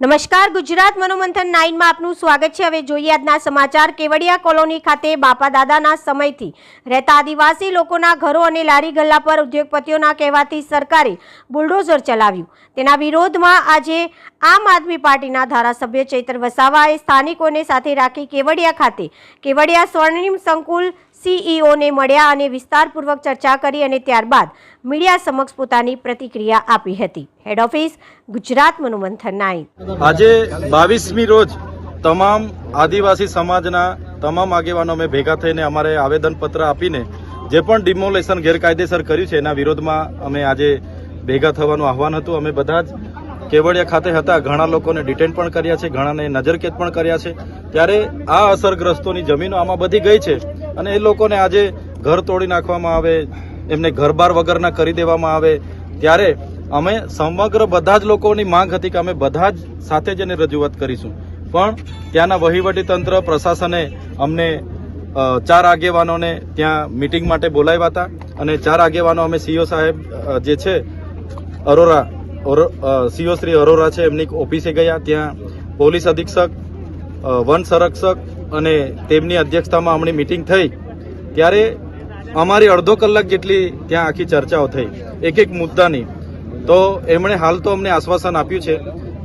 નમસ્કાર, ગુજરાત મનોમંથન નાઇનમાં આપનું સ્વાગત છે. હવે જોઈએ આજના સમાચાર. કેવડિયા કોલોની ખાતે બાપા દાદાના સમયથી રહેતા આદિવાસી લોકોના ઘરો અને લારી ગલ્લા પર ઉદ્યોગપતિઓના કહેવાથી સરકારે બુલડોઝર ચલાવ્યું. તેના વિરોધમાં આજે આમ આદમી પાર્ટીના ધારાસભ્ય ચૈતર વસાવાએ સ્થાનિકોને સાથે રાખી કેવડિયા ખાતે. કેવડિયા સ્વર્ણિમ સંકુલ સીઈઓને મળ્યા અને વિસ્તારપૂર્વક ચર્ચા કરી અને ત્યારબાદ મીડિયા સમક્ષ પોતાની પ્રતિક્રિયા આપી હતી. Head office Gujarat Manomanthan nine. આજે બાવીસમી રોજ તમામ આદિવાસી સમાજના તમામ આગેવાનો અમે ભેગા થઈને અમારે આવેદનપત્ર આપીને જે પણ ડિમોલેશન ગેરકાયદેસર કર્યું છે, એના વિરોધમાં અમે આજે ભેગા થવાનું આહવાન હતું. અમે બધા જ કેવડિયા ખાતે હતા. ઘણા લોકોને ડિટેન પણ કર્યા છે, ઘણાને નજરકેદ પણ કર્યા છે. ત્યારે આ અસરગ્રસ્તોની જમીનો આમાં બધી ગઈ છે. અને એ લોકોને આજે ઘર તોડી નાખવામાં આવે, એમને ઘરબાર વગરના કરી દેવામાં આવે. ત્યારે અમે સમગ્ર બધા જ લોકોની માંગ હતી કે અમે બધા જ સાથે જ એની રજૂઆત કરીશું. પણ ત્યાંના વહીવટી તંત્ર, પ્રશાસને અમને ચાર આગેવાનોને ત્યાં મિટિંગ માટે બોલાવ્યા હતા. અને ચાર આગેવાનો અમે સીઓ સાહેબ જે છે, અરોરા સીઓ શ્રી અરોરા છે, એમની ઓફિસે ગયા. ત્યાં પોલીસ અધિક્ષક વન સંરક્ષક અને તેમની અધ્યક્ષતામાં હમણાં મિટિંગ થઈ. ત્યારે અમારી અડધો કલાક જેટલી ત્યાં આખી ચર્ચાઓ થઈ. એક એક મુદ્દાની. તો એમણે હાલ તો અમને આશ્વાસન આપ્યું છે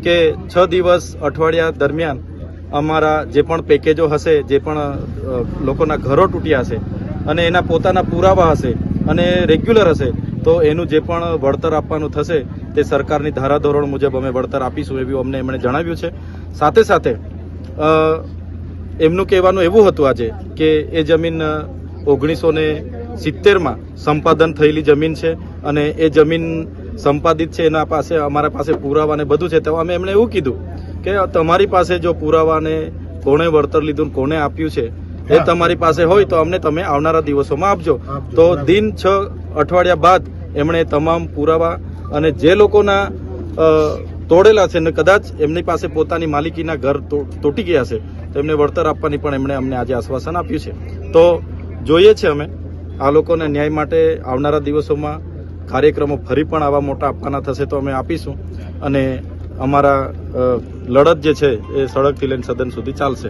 કે છ દિવસ અઠવાડિયા દરમિયાન અમારા જે પણ પેકેજો હશે, જે પણ લોકોના ઘરો તૂટ્યા હશે અને એના પોતાના પુરાવા હશે અને રેગ્યુલર હશે, તો એનું જે પણ વળતર આપવાનું થશે તે સરકારની ધારાધોરણ મુજબ અમે વળતર આપીશું એવું અમને એમણે જણાવ્યું છે. સાથે સાથે એમનું કહેવાનું એવું હતું આજે કે એ જમીન ઓગણીસો ને સિત્તેરમાં સંપાદન થયેલી જમીન છે અને એ જમીન સંપાદિત છે એના પાસે અમારા પાસે પુરાવા ને બધું છે. તો અમે એમણે એવું કીધું કે તમારી પાસે જો પુરાવાને કોણે વળતર લીધું કોને કોણે આપ્યું છે એ તમારી પાસે હોય તો અમને તમે આવનારા દિવસોમાં આપજો. તો દિન છ અઠવાડિયા બાદ એમણે તમામ પુરાવા અને જે લોકોના તોડેલા છે ને કદાચ એમની પાસે પોતાની માલિકીના ઘર તૂટી ગયા છે, તો એમને વળતર આપવાની પણ એમણે અમને આજે આશ્વાસન આપ્યું છે. તો જોઈએ છે અમે, આ લોકોને ન્યાય માટે આવનારા દિવસોમાં કાર્યક્રમો ફરી પણ આવા મોટા આપવાના થશે તો અમે આપીશું. અને અમારા લડત જે છે, એ સડકથી લઈને સદન સુધી ચાલશે.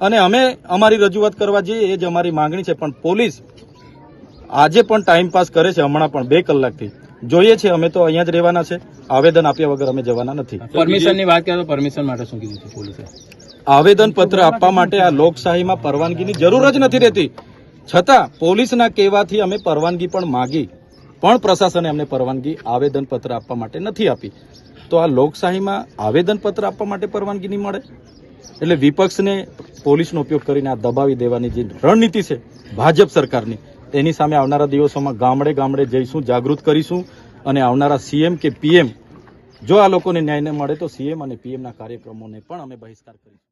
અને અમે અમારી રજૂઆત કરવા જઈએ એ જ અમારી માંગણી છે પણ પોલીસ આજે પણ ટાઈમ પાસ કરે છે હમણાં પણ બે કલાકથી. જોઈએ છે અમે તો અહીંયા જ રહેવાના છે. આવેદન આપ્યા વગર અમે જવાના નથી. પરમિશનની વાત કરીએ તો પરમિશન માટે શું કીધું છે પોલીસે? આવેદન પત્ર આપવા માટે આ લોકશાહીમાં પરવાનગીની જરૂર જ નથી રહેતી. છતાં પોલીસના કહેવાથી અમે પરવાનગી પણ માગી પણ પ્રશાસને અમને પરવાનગી આવેદન પત્ર આપવા માટે નથી આપી. તો આ લોકશાહીમાં આવેદન પત્ર આપવા માટે પરવાનગી નહીં મળે? એટલે વિપક્ષને પોલીસનો ઉપયોગ કરીને આ દબાવી દેવાની જે રણનીતિ છે ભાજપ સરકારની, એની સામે આવનારા દિવસોમાં ગામડે ગામડે જઈશું, જાગૃત કરીશું અને આવનારા સીએમ કે પીએમ, જો આ લોકોને ન્યાય ન મળે તો સીએમ અને પીએમના કાર્યક્રમોને પણ અમે બહિષ્કાર કરીશું.